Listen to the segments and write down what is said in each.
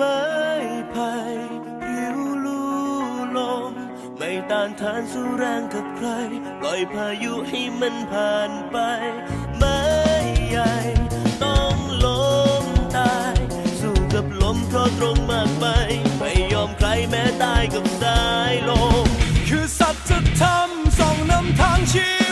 ไม้ไผ่ผิวลู่ลมไม่ต้านทานสู้แรงกับใคร ปล่อยพายุให้มันผ่านไป ไม้ใหญ่ ต้องล้มตาย สู้กับลมเพราะตรงมากไปไม่ยอมใครแม้ตายกับสายลม คือสัจธรรมส่องนำทางชี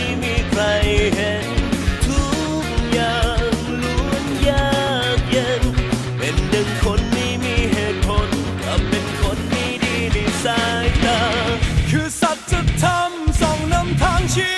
ไม่มีใครเห็น ทุกอย่างล้วนยากเย็น เป็นดังคนไม่มีเหตุผลกับเป็นคนไม่ดีในสายตา คือสัจธรรสองนำทางชี